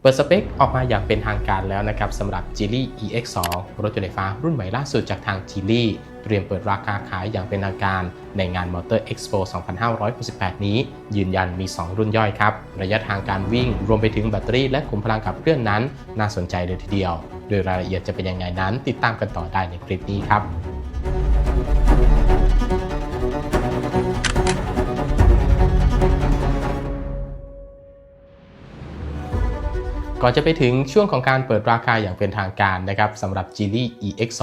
เปิดสเปคออกมาอย่างเป็นทางการแล้วนะครับสำหรับ g i l y EX2 รถยนต์ไฟฟ้ารุ่นใหม่ล่าสุดจากทาง g i l y เตรียมเปิดราคาขายอย่างเป็นทางการในงาน Motor Expo 2568 นี้ ยืนยันมี 2 รุ่นย่อยครับ ระยะทางการวิ่งรวมไปถึงแบตเตอรี่และขุมพลังขับเคลื่อนนั้น น่าสนใจเลยทีเดียว โดยรายละเอียดจะเป็นยังไงนั้น ติดตามกันต่อได้ในคลิปนี้ครับ ก่อนจะไปถึงช่วงของการเปิดราคาอย่างเป็นทางการนะครับสำหรับ g e l y EX2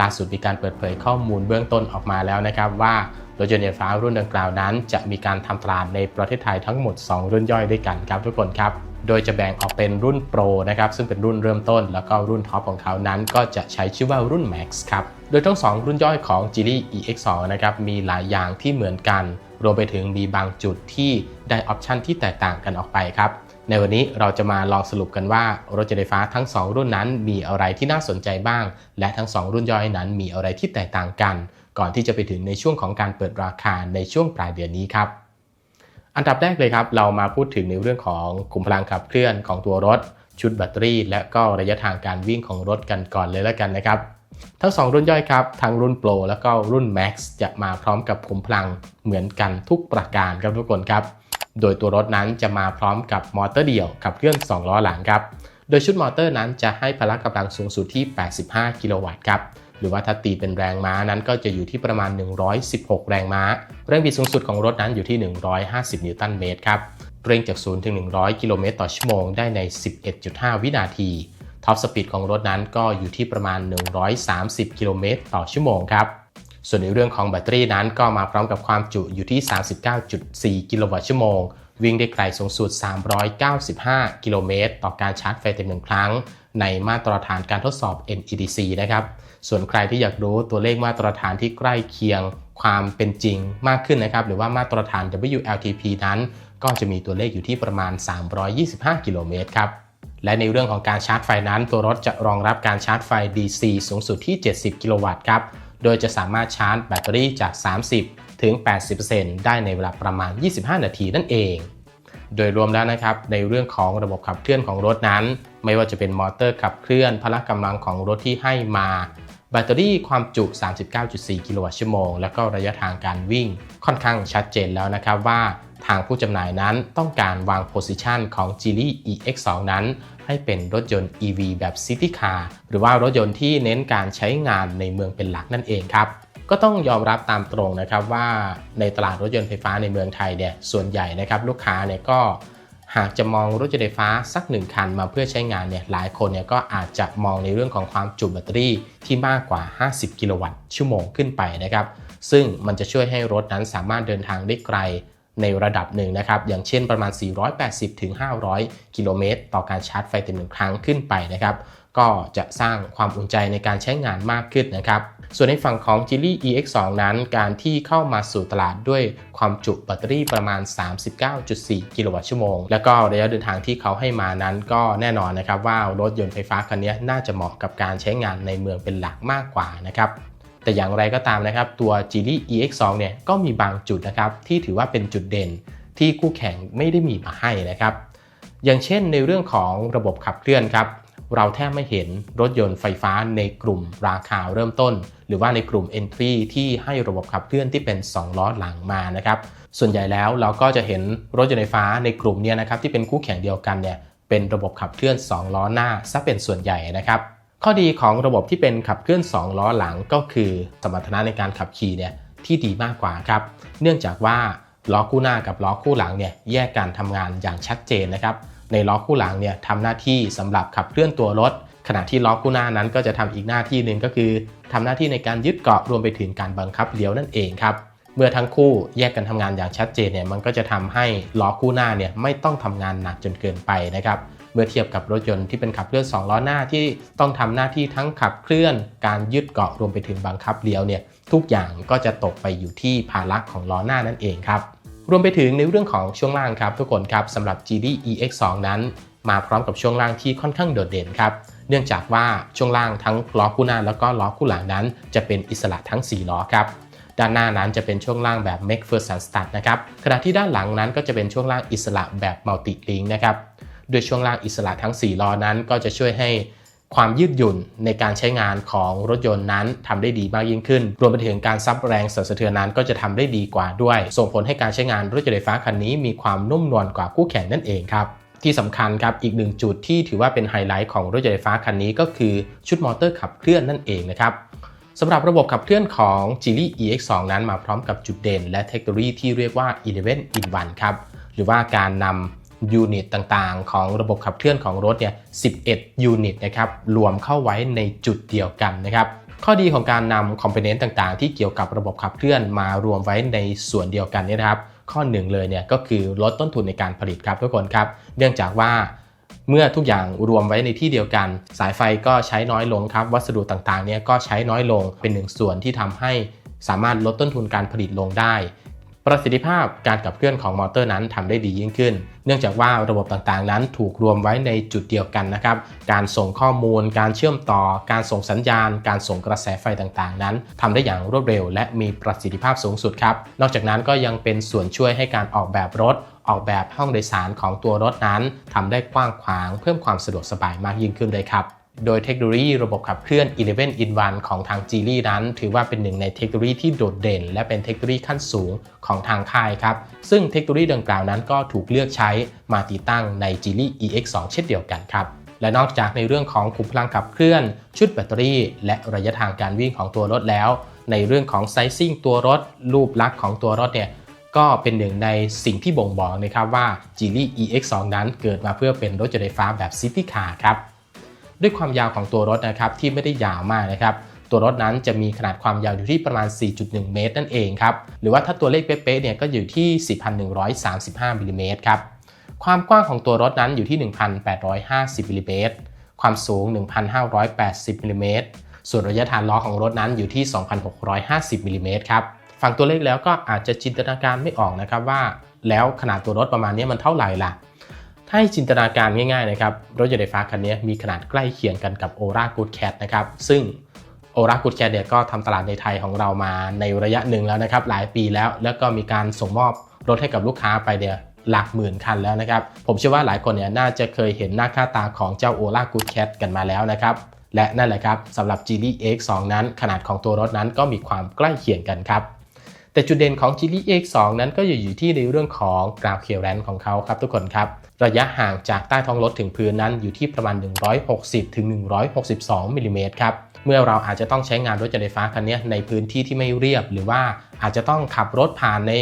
ล่าสุดมีการเปิดเผยข้อมูลเบื้องต้นออกมาแล้วนะครับว่ารถยนต์ไฟฟ้ารุ่นดังกล่าวนั้น จะมีการทำตลาดในประเทศไทยทั้งหมด 2 รุ่นย่อยด้วยกันครับทุกคนครับ โดยจะแบ่งออกเป็นรุ่น Pro นะครับซึ่งเป็นรุ่นเริ่มต้น แล้วก็รุ่นท็อปของเขานั้น ก็จะใช้ชื่อว่ารุ่น Max ครับโดยทั้ง 2 รุ่นย่อยของ g e l y EX2 นะครับมีหลายอย่างที่เหมือนกัน รวมไปถึงมีบางจุดที่ได้ออปชันที่แตกต่างกันออกไปครับ ในวันนี้เราจะมาลองสรุปกันว่ารถยนต์ไฟฟ้าทั้ง 2 รุ่นนั้น มีอะไรที่น่าสนใจบ้าง และทั้ง 2 รุ่นย่อยนั้น มีอะไรที่แตกต่างกัน ก่อนที่จะไปถึงในช่วงของการเปิดราคาในช่วงปลายเดือนนี้ครับอันดับแรกเลยครับ เรามาพูดถึงในเรื่องของขุมพลังขับเคลื่อนของตัวรถ ชุดแบตเตอรี่ และก็ระยะทางการวิ่งของรถกันก่อนเลยแล้วกันนะครับ ทั้ง 2 รุ่นย่อยครับ ทั้งรุ่น Pro แล้วก็รุ่น Max จะมาพร้อมกับขุมพลังเหมือนกันทุกประการครับทุกคนครับ โดยตัวรถนั้นจะมาพร้อมกับมอเตอร์เดี่ยวขับเคลื่อน2ล้อหลังครับ โดยชุดมอเตอร์นั้นจะให้พละกำลังสูงสุดที่ 85 กิโลวัตต์ครับ หรือว่าถ้าตีเป็นแรงม้านั้นก็จะอยู่ที่ประมาณ 116 แรงม้า แรงบิดสูงสุดของรถนั้นอยู่ที่ 150 นิวตันเมตรครับ เร่งจาก0ถึง 100 กิโลเมตรต่อชั่วโมงได้ใน 11.5 วินาที ท็อปสปีดของรถนั้นก็อยู่ที่ประมาณ 130 กิโลเมตรต่อชั่วโมงครับ ส่วนในเรื่องของแบตเตอรี่นั้นก็มาพร้อมกับความจุอยู่ที่ 39.4 กิโลวัตต์ชั่วโมง วิ่งได้ไกลสูงสุด 395 กิโลเมตร ต่อการชาร์จไฟเต็มหนึ่งครั้ง ในมาตรฐานการทดสอบ NEDC นะครับ ส่วนใครที่อยากรู้ตัวเลขมาตรฐานที่ใกล้เคียงความเป็นจริงมากขึ้นนะครับ หรือว่ามาตรฐาน WLTP นั้น ก็จะมีตัวเลขอยู่ที่ประมาณ 325 กิโลเมตรครับและในเรื่องของการชาร์จไฟนั้น ตัวรถจะรองรับการชาร์จไฟ DC สูงสุดที่ 70 กิโลวัตต์ครับ โดยจะสามารถชาร์จแบตเตอรี่จาก 30 ถึง 80%ได้ในเวลาประมาณ 25 นาทีนั่นเอง โดยรวมแล้วนะครับ ในเรื่องของระบบขับเคลื่อนของรถนั้น ไม่ว่าจะเป็นมอเตอร์ขับเคลื่อนพละกำลังของรถที่ให้มา แบตเตอรี่ความจุ 39.4 กิโลวัตต์ชั่วโมง และก็ระยะทางการวิ่งค่อนข้างชัดเจนแล้วนะครับว่าทางผู้จำหน่ายนั้นต้องการวางโพสิชันของ g e l y EX2 นั้น ให้เป็นรถยนต์ EV แบบ City Car หรือว่ารถยนต์ที่เน้นการใช้งานในเมืองเป็นหลักนั่นเองครับก็ต้องยอมรับตามตรงนะครับว่าในตลาดรถยนต์ไฟฟ้าในเมืองไทยเนี่ยส่วนใหญ่นะครับลูกค้าเนี่ยก็หากจะมองรถยนต์ไฟฟ้าสักหนึ่งคันมาเพื่อใช้งานเนี่ยหลายคนเนี่ยก็อาจจะมองในเรื่องของความจุแบตเตอรี่ที่มากกว่า 50 กิโลวัตต์ชั่วโมงขึ้นไปนะครับ ซึ่งมันจะช่วยให้รถนั้นสามารถเดินทางได้ไกล ในระดับหนึ่งนะครับ อย่างเช่นประมาณ 480ถึง500 กิโลเมตร ต่อการชาร์จไฟเต็มหนึ่งครั้งขึ้นไปนะครับ ก็จะสร้างความอุ่นใจในการใช้งานมากขึ้นนะครับ ส่วนในฝั่งของ g i l y EX2 นั้น การที่เข้ามาสู่ตลาดด้วยความจุแบตเตอรี่ประมาณ 39.4 กิโลวัตต์ชั่วโมง แล้วก็ระยะเดินทางที่เขาให้มานั้นก็แน่นอนนะครับว่ารถยนต์ไฟฟ้าคันนี้น่าจะเหมาะกับการใช้งานในเมืองเป็นหลักมากกว่านะครับ แต่อย่างไรก็ตามนะครับ ตัว g e l y EX2 เนี่ยก็มีบางจุดนะครับที่ถือว่าเป็นจุดเด่นที่คู่แข่งไม่ได้มีมาให้นะครับ อย่างเช่นในเรื่องของระบบขับเคลื่อนครับ เราแทบไม่เห็นรถยนต์ไฟฟ้าในกลุ่มราคาเริ่มต้น หรือว่าในกลุ่ม Entry ที่ให้ระบบขับเคลื่อนที่เป็น 2 ล้อหลังมานะครับ ส่วนใหญ่แล้วเราก็จะเห็นรถยนต์ไฟฟ้าในกลุ่มนี้นะครับที่เป็นคู่แข่งเดียวกันเนี่ยเป็นระบบขับเคลื่อน 2 ล้อหน้าซะเป็นส่วนใหญ่นะครับ ข้อดีของระบบที่เป็นขับเคลื่อน 2 ล้อหลังก็คือสมรรถนะในการขับขี่เนี่ยที่ดีมากกว่าครับ เนื่องจากว่าล้อคู่หน้ากับล้อคู่หลังเนี่ยแยกการทำงานอย่างชัดเจนนะครับ ในล้อคู่หลังเนี่ยทำหน้าที่สำหรับขับเคลื่อนตัวรถ ขณะที่ล้อคู่หน้านั้นก็จะทำอีกหน้าที่หนึ่งก็คือทำหน้าที่ในการยึดเกาะรวมไปถึงการบังคับเลี้ยวนั่นเองครับ เมื่อทั้งคู่แยกกันทำงานอย่างชัดเจนเนี่ยมันก็จะทำให้ล้อคู่หน้าเนี่ยไม่ต้องทำงานหนักจนเกินไปนะครับ เมื่อเทียบกับรถยนต์ที่เป็นขับเคลื่อน2ล้อหน้าที่ต้องทำหน้าที่ทั้งขับเคลื่อน การยึดเกาะรวมไปถึงบังคับเลี้ยวเนี่ยทุกอย่างก็จะตกไปอยู่ที่ภาระของล้อหน้านั่นเองครับรวมไปถึงในเรื่องของช่วงล่างครับทุกคนครับสำหรับ GD EX2 นั้น มาพร้อมกับช่วงล่างที่ค่อนข้างโดดเด่นครับเนื่องจากว่าช่วงล่างทั้งล้อคู่หน้าแล้วก็ล้อคู่หลังนั้น จะเป็นอิสระทั้ง 4 ล้อครับด้านหน้านั้นจะเป็นช่วงล่างแบบ Make First Start นะครับขณะที่ด้านหลังนั้นก็จะเป็นช่วงล่างอิสระแบบ Multi Link นะครับ ด้วยช่วงล่างอิสระทั้ง 4 ล้อนั้น ก็จะช่วยให้ความยืดหยุ่นในการใช้งานของรถยนต์นั้นทำได้ดีมากยิ่งขึ้น รวมไปถึงการซับแรงสั่นสะเทือนนั้นก็จะทำได้ดีกว่าด้วย ส่งผลให้การใช้งานรถยนต์ไฟฟ้าคันนี้มีความนุ่มนวลกว่าคู่แข่งนั่นเองครับที่สำคัญครับอีกหนึ่งจุดที่ถือว่าเป็นไฮไลท์ของรถยนต์ไฟฟ้าคันนี้ก็คือชุดมอเตอร์ขับเคลื่อนนั่นเองนะครับสำหรับระบบขับเคลื่อนของ g e l y EX2 นั้นมาพร้อมกับจุดเด่น และเทคโนโลยีที่เรียกว่า 11 in 1 ครับ หรือว่าการนำ ยูนิตต่างๆ ของระบบขับเคลื่อนของรถเนี่ย11 ยูนิตนะครับรวมเข้าไว้ในจุดเดียวกันนะครับข้อดีของการนำคอมโพเนนต์ต่างๆ ที่เกี่ยวกับระบบขับเคลื่อนมารวมไว้ในส่วนเดียวกันนี่นะครับ ข้อหนึ่งเลยเนี่ยก็คือลดต้นทุนในการผลิตครับทุกคนครับ เนื่องจากว่าเมื่อทุกอย่างรวมไว้ในที่เดียวกัน สายไฟก็ใช้น้อยลงครับ วัสดุต่างๆเนี่ยก็ใช้น้อยลงเป็นหนึ่งส่วนที่ทำให้สามารถลดต้นทุนการผลิตลงได้ ประสิทธิภาพการขับเคลื่อนของมอเตอร์นั้นทำได้ดียิ่งขึ้น เนื่องจากว่าระบบต่างๆ นั้นถูกรวมไว้ในจุดเดียวกันนะครับ การส่งข้อมูล การเชื่อมต่อ การส่งสัญญาณ การส่งกระแสไฟต่างๆ นั้นทำได้อย่างรวดเร็ว และมีประสิทธิภาพสูงสุดครับ นอกจากนั้นก็ยังเป็นส่วนช่วยให้การออกแบบรถ ออกแบบห้องโดยสารของตัวรถนั้นทำได้กว้างขวาง เพิ่มความสะดวกสบายมากยิ่งขึ้นเลยครับ โดยเทคโนโลยีระบบขับเคลื่อน 11 in 1 ของทาง g ี l y นั้น ถือว่าเป็นหนึ่งในเทคโนโลยีที่โดดเด่น และเป็นเทคโนโลยีขั้นสูงของทางค่ายครับ ซึ่งเทคโนโลยีดังกล่าวนั้นก็ถูกเลือกใช้มาติดตั้งใน g ี l y EX2 เช่นเดียวกันครับ และนอกจากในเรื่องของขุมพลังขับเคลื่อน ชุดแบตเตอรี่ และระยะทางการวิ่งของตัวรถแล้ว ในเรื่องของไซซิ่งตัวรถ รูปลักษณ์ของตัวรถเนี่ยก็เป็นหนึ่งในสิ่งที่บ่งบอกนะครับว่า g ี l y EX2 นั้นเกิดมาเพื่อเป็นรถยนต์ไฟฟ้าแบบซิตี้คาร์ครับ ด้วยความยาวของตัวรถนะครับที่ไม่ได้ยาวมากนะครับตัวรถนั้นจะมีขนาดความยาวอยู่ที่ประมาณ 4.1 เมตร นั่นเองครับ หรือว่าถ้าตัวเลขเป๊ะๆ เนี่ยก็อยู่ที่ 4,135 มิลลิเมตรครับ ความกว้างของตัวรถนั้นอยู่ที่ 1,850 มิลลิเมตร ความสูง 1,580 มิลลิเมตร ส่วนระยะฐานล้อของรถนั้นอยู่ที่ 2,650 มิลลิเมตรครับ ฟังตัวเลขแล้วก็อาจจะจินตนาการไม่ออกนะครับว่า แล้วขนาดตัวรถประมาณนี้มันเท่าไหร่ล่ะ ให้จินตนาการง่ายๆนะครับรถยนต์ไฟฟ้าคันนี้มีขนาดใกล้เคียงกันกับ Ora Good Cat นะครับซึ่ง Ora Good Cat เนี่ยก็ทำตลาดในไทยของเรามาในระยะหนึ่งแล้วนะครับหลายปีแล้ว แล้วก็มีการส่งมอบรถให้กับลูกค้าไปเนี่ยหลักหมื่นคันแล้วนะครับผมเชื่อว่าหลายคนเนี่ยน่าจะเคยเห็นหน้าค่าตาของเจ้า Ora Good Cat กันมาแล้วนะครับและนั่นแหละครับสำหรับ Geely X2 นั้น ขนาดของตัวรถนั้นก็มีความใกล้เคียงกันครับแต่จุดเด่นของ Geely X2 นั้นก็อยู่ที่ในเรื่องของ ground clearance ของเขาครับทุกคนครับ ระยะห่างจากใต้ท้องรถถึงพื้นนั้นอยู่ที่ประมาณ 160ถึง162มิลลิเมตรครับเมื่อเราอาจจะต้องใช้งานรถยนต์ไฟฟ้าคันนี้ในพื้นที่ที่ไม่เรียบ หรือว่าอาจจะต้องขับรถผ่านใน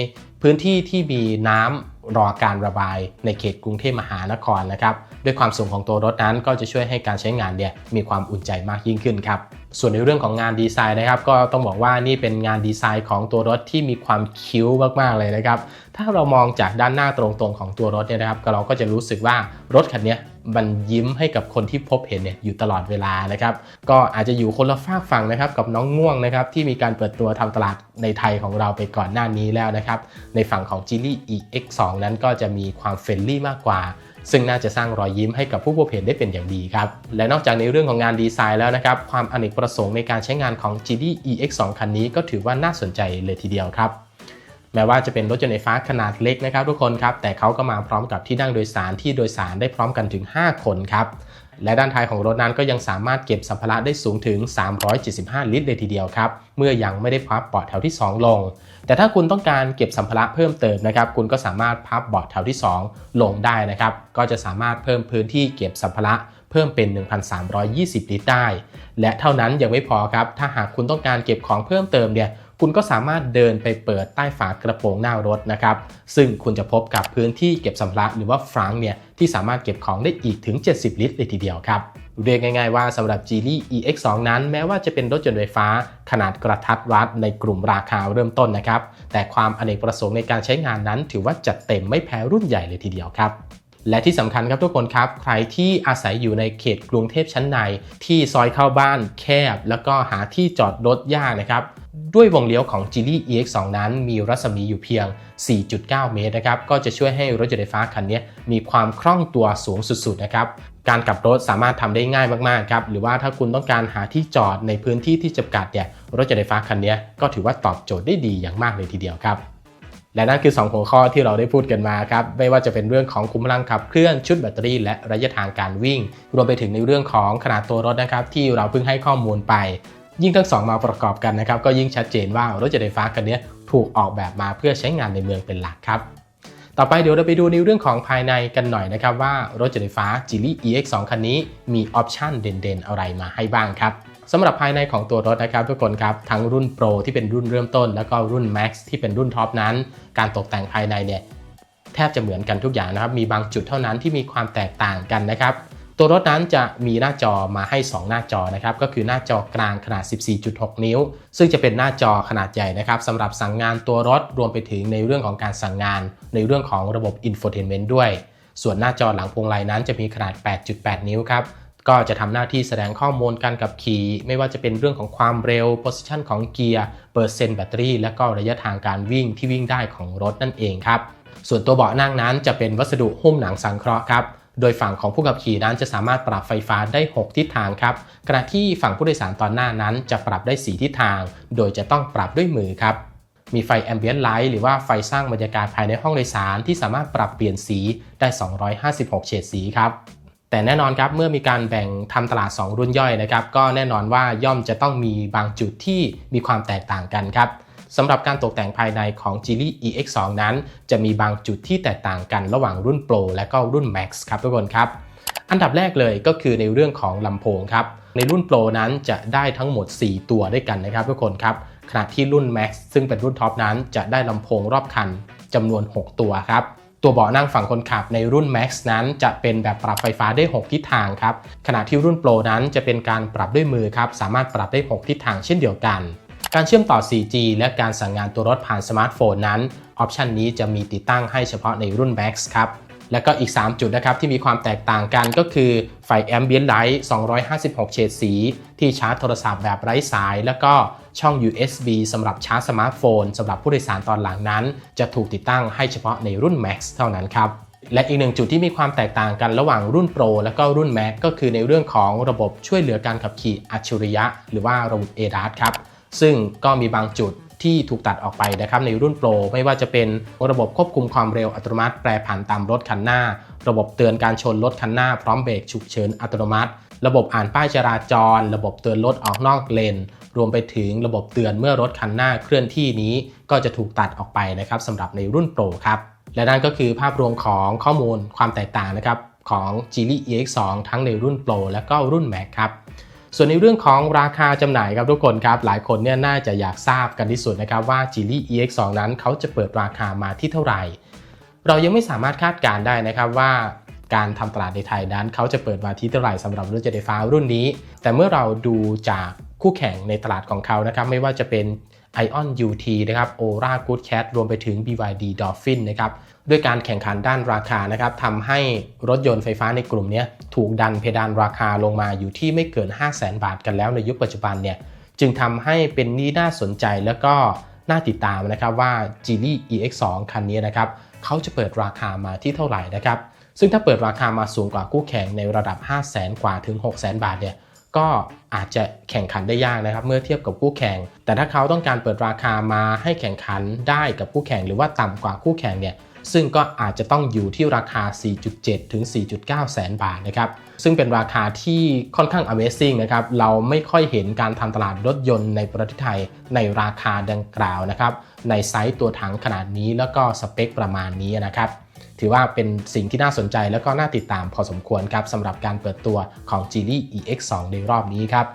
พื้นที่ที่มีน้ำรอการระบายในเขตกรุงเทพมหานครนะครับด้วยความสูงของตัวรถนั้นก็จะช่วยให้การใช้งานเนี่ยมีความอุ่นใจมากยิ่งขึ้นครับส่วนในเรื่องของงานดีไซน์นะครับ ก็ต้องบอกว่านี่เป็นงานดีไซน์ของตัวรถที่มีความคิ้วมากๆเลยนะครับ ถ้าเรามองจากด้านหน้าตรงๆของตัวรถเนี่ยนะครับเราก็จะรู้สึกว่ารถคันนี้มันยิ้มให้กับคนที่พบเห็นเนี่ยอยู่ตลอดเวลานะครับ ก็อาจจะอยู่คนละฝากฝั่งนะครับกับน้องง่วงนะครับที่มีการเปิดตัวทำตลาดในไทยของเราไปก่อนหน้านี้แล้วนะครับ ในฝั่งของ g ี l y EX2 นั้นก็จะมีความเฟรนลี่มากกว่า ซึ่งน่าจะสร้างรอยยิ้มให้กับผู้พบเห็นได้เป็นอย่างดีครับ และนอกจากในเรื่องของงานดีไซน์แล้วนะครับ ความอเนกประสงค์ในการใช้งานของ GD EX2 คันนี้ก็ถือว่าน่าสนใจเลยทีเดียวครับ แม้ว่าจะเป็นรถยนต์ไฟฟ้าขนาดเล็กนะครับทุกคนครับ แต่เขาก็มาพร้อมกับที่นั่งโดยสารที่โดยสารได้พร้อมกันถึง 5 คนครับ และด้านท้ายของรถนั้นก็ยังสามารถเก็บสัมภาระได้สูงถึง 375 ลิตรเลยทีเดียวครับ เมื่อยังไม่ได้พับเบาะแถวที่ 2 ลง แต่ถ้าคุณต้องการเก็บสัมภาระเพิ่มเติมนะครับ คุณก็สามารถพับเบาะแถวที่ 2 ลงได้นะครับ ก็จะสามารถเพิ่มพื้นที่เก็บสัมภาระเพิ่มเป็น 1,320 ลิตรได้ และเท่านั้นยังไม่พอครับ ถ้าหากคุณต้องการเก็บของเพิ่มเติมเนี่ย คุณก็สามารถเดินไปเปิดใต้ฝากระโปรงหน้ารถนะครับ ซึ่งคุณจะพบกับพื้นที่เก็บสัมภาระหรือว่าฟรังเนี่ยที่สามารถเก็บของได้อีกถึง 70 ลิตรเลยทีเดียวครับ เรียกง่ายๆว่าสำหรับ Geely EX2 นั้นแม้ว่าจะเป็นรถยนต์ไฟฟ้า ขนาดกระทัดรัดในกลุ่มราคาเริ่มต้นนะครับ แต่ความอเนกประสงค์ในการใช้งานนั้น ถือว่าจัดเต็มไม่แพ้รุ่นใหญ่เลยทีเดียวครับและที่สำคัญครับทุกคนครับ ใครที่อาศัยอยู่ในเขตกรุงเทพชั้นใน ที่ซอยเข้าบ้านแคบ แล้วก็หาที่จอดรถยากนะครับ ด้วยวงเลี้ยวของ Geely EX2 นั้นมีรัศมีอยู่เพียง 4.9 เมตรนะครับ ก็จะช่วยให้รถยนต์ไฟฟ้าคันนี้มีความคล่องตัวสูงสุดๆนะครับ การกลับรถสามารถทำได้ง่ายมากๆครับ หรือว่าถ้าคุณต้องการหาที่จอดในพื้นที่ที่จำกัดเนี่ย รถยนต์ไฟฟ้าคันนี้ก็ถือว่าตอบโจทย์ได้ดีอย่างมากเลยทีเดียวครับ และนั่นคือ 2 หัวข้อที่เราได้พูดกันมาครับ ไม่ว่าจะเป็นเรื่องของคุ้มพลังขับเคลื่อนชุดแบตเตอรี่และระยะทางการวิ่ง รวมไปถึงในเรื่องของขนาดตัวรถนะครับที่เราเพิ่งให้ข้อมูลไป ยิ่งทั้งสองมาประกอบกันนะครับก็ยิ่งชัดเจนว่ารถจักรยานไฟฟ้าคันนี้ถูกออกแบบมาเพื่อใช้งานในเมืองเป็นหลักครับ ต่อไปเดี๋ยวเราไปดูในเรื่องของภายในกันหน่อยนะครับว่ารถจักรยานไฟฟ้า g ิลี่ EX2 คันนี้มีออปชันเด่นๆ อะไรมาให้บ้างครับสำหรับภายในของตัวรถนะครับทุกคนครับทั้งรุ่น Pro ที่เป็นรุ่นเริ่มต้น แล้วก็รุ่น Max ที่เป็นรุ่นท็อปนั้น การตกแต่งภายในเนี่ยแทบจะเหมือนกันทุกอย่างนะครับ มีบางจุดเท่านั้นที่มีความแตกต่างกันนะครับ ตัวรถนั้นจะมีหน้าจอมาให้ 2 หน้าจอนะครับก็คือหน้าจอกลางขนาด 14.6 นิ้ว ซึ่งจะเป็นหน้าจอขนาดใหญ่นะครับสำหรับสั่งงานตัวรถรวมไปถึงในเรื่องของการสั่งงาน ในเรื่องของระบบ Infotainment ด้วย ส่วนหน้าจอหลังพวงไลนั้นจะมีขนาด 8.8 นิ้วครับก็จะทำหน้าที่แสดงข้อมูลการกับขี่ ไม่ว่าจะเป็นเรื่องของความเร็ว position ของเกียร์ เปอร์เซ็นต์แบตเตอรี่ และก็ระยะทางการวิ่งที่วิ่งได้ของรถนั่นเองครับ ส่วนตัวเบาะนั่งนั้นจะเป็นวัสดุหุ้มหนังสังเคราะห์ครับ โดยฝั่งของผู้ขับขี่นั้นจะสามารถปรับไฟฟ้าได้ 6 ทิศทางครับขณะที่ฝั่งผู้โดยสารตอนหน้านั้นจะปรับได้ 4 ทิศทาง โดยจะต้องปรับด้วยมือครับมีไฟแอมเบียนไลท์หรือว่าไฟสร้างบรรยากาศภายในห้องโดยสารที่สามารถปรับเปลี่ยนสีได้ 256 เฉดสีครับแต่แน่นอนครับเมื่อมีการแบ่งทำตลาด 2 รุ่นย่อยนะครับก็แน่นอนว่าย่อมจะต้องมีบางจุดที่มีความแตกต่างกันครับ สำหรับการตกแต่งภายในของ g i l i EX2 นั้น จะมีบางจุดที่แตกต่างกันระหว่างรุ่น Pro และก็รุ่น Max ครับทุกคนครับ อันดับแรกเลยก็คือในเรื่องของลำโพงครับ ในรุ่น Pro นั้นจะได้ทั้งหมด 4 ตัวด้วยกันนะครับทุกคนครับขณะที่รุ่น Max ซึ่งเป็นรุ่นท็อปนั้นจะได้ลำโพงรอบคันจำนวน 6 ตัวครับตัวเบาะนั่งฝั่งคนขับในรุ่น Max นั้นจะเป็นแบบปรับไฟฟ้าได้ 6 ทิศทางครับ ขณะที่รุ่น Pro นั้นจะเป็นการปรับด้วยมือครับ สามารถปรับได้ 6 ทิศทางเช่นเดียวกัน การเชื่อมต่อ 4G และการสั่งงานตัวรถผ่านสมาร์ทโฟนนั้นออปชันนี้จะมีติดตั้งให้เฉพาะในรุ่น Max ครับและก็อีก 3 จุดนะครับที่มีความแตกต่างกันก็คือไฟแอมเบียนไลท์256 เฉดสี ที่ชาร์จโทรศัพท์แบบไร้สาย แล้วก็ช่อง USB สำหรับชาร์จสมาร์ทโฟนสำหรับผู้โดยสารตอนหลังนั้น จะถูกติดตั้งให้เฉพาะในรุ่น Max เท่านั้นครับและอีกหนึ่งจุดที่มีความแตกต่างกันระหว่างรุ่น Pro และก็รุ่น Max ก็คือในเรื่องของระบบช่วยเหลือการขับขี่อัจฉริยะ หรือว่าระบบ ADAS ครับ ซึ่งก็มีบางจุดที่ถูกตัดออกไปนะครับในรุ่นโปร ไม่ว่าจะเป็นระบบควบคุมความเร็วอัตโนมัติ แปรผันตามรถคันหน้า ระบบเตือนการชนรถคันหน้าพร้อมเบรกฉุกเฉินอัตโนมัติ ระบบอ่านป้ายจราจร ระบบเตือนรถออกนอกเลน รวมไปถึงระบบเตือนเมื่อรถคันหน้าเคลื่อนที่นี้ก็จะถูกตัดออกไปนะครับสำหรับในรุ่นโปรครับและนั่นก็คือภาพรวมของข้อมูลความแตกต่างนะครับของ g e l y EX2 ทั้งในรุ่น Pro และก็รุ่น Max ครับ ส่วนในเรื่องของราคาจำหน่ายครับทุกคนครับ หลายคนเนี่ยน่าจะอยากทราบกันที่สุดนะครับว่า g i l y EX2 นั้นเขาจะเปิดราคามาที่เท่าไหร่ เรายังไม่สามารถคาดการได้นะครับว่าการทำตลาดในไทยนั้น เขาจะเปิดมาที่เท่าไหร่สำหรับรถยนต์ไฟฟ้ารุ่นนี้ แต่เมื่อเราดูจากคู่แข่งในตลาดของเขานะครับไม่ว่าจะเป็น Ion UT นะครับ Aura Good Cat รวมไปถึง BYD Dolphin นะครับด้วยการแข่งขันด้านราคานะครับทำให้รถยนต์ไฟฟ้าในกลุ่มนี้ถูกดันเพดานราคาลงมาอยู่ที่ไม่เกิน 5 0 0แสนบาทกันแล้วในยุคปัจจุบันเนี่ยจึงทำให้เป็นนี้น่าสนใจแล้วก็น่าติดตามนะครับว่า g e l y EX2 คันนี้นะครับเขาจะเปิดราคามาที่เท่าไหร่นะครับซึ่งถ้าเปิดราคามาสูงกว่าคู่แข่งในระดับ 5 0 0แสนกว่าถึง 6 0 0 0 0บาทเนี่ย ก็อาจจะแข่งขันได้ยากนะครับ เมื่อเทียบกับคู่แข่ง แต่ถ้าเขาต้องการเปิดราคามาให้แข่งขันได้กับคู่แข่ง หรือว่าต่ำกว่าคู่แข่งเนี่ยซึ่งก็อาจจะต้องอยู่ที่ราคา 4.7 ถึง 4.9 แสนบาทนะครับ ซึ่งเป็นราคาที่ค่อนข้าง Amazing นะครับ เราไม่ค่อยเห็นการทำตลาดรถยนต์ในประเทศไทยในราคาดังกล่าวนะครับ ในไซส์ตัวถังขนาดนี้แล้วก็สเปคประมาณนี้นะครับ ถือว่าเป็นสิ่งที่น่าสนใจแล้วก็น่าติดตามพอสมควรครับสำหรับการเปิดตัวของ g e l y EX2 ในรอบนี้ครับ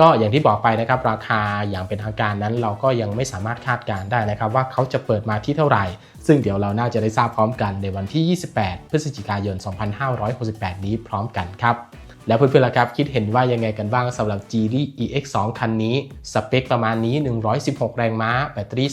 ก็อย่างที่บอกไปนะครับราคาอย่างเป็นทางการนั้นเราก็ยังไม่สามารถคาดการได้นะครับ ว่าเขาจะเปิดมาที่เท่าไหร่ ซึ่งเดี๋ยวเราน่าจะได้ทราบพร้อมกันในวันที่ 28 พฤศจิกายน 2568 นี้พร้อมกันครับ แล้วเพื่อนๆล่ะครับ คิดเห็นว่ายังไงกันบ้างสำหรับ g e l y EX2 คันนี้ สเปคประมาณนี้ 116 แรงม้า แบตเตอรี่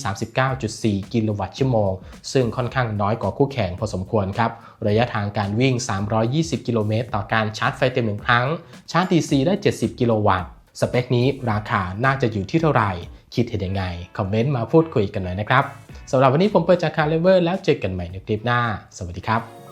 39.4 กิโลวัตต์ชั่วโมง ซึ่งค่อนข้างน้อยกว่าคู่แข่งพอสมควรครับ ระยะทางการวิ่ง 320 กิโลเมตรต่อการชาร์จไฟเต็มหนึ่งครั้ง ชาร์จ DC ได้ 70 กิโลวัตต์ สเปคนี้ราคาน่าจะอยู่ที่เท่าไหร่ คิดเห็นยังไง คอมเมนต์มาพูดคุยกันหน่อยนะครับสำหรับวันนี้ผมเปิดจากคาร์เลเวอร์แล้วเจอกันใหม่ในคลิปหน้า สวัสดีครับ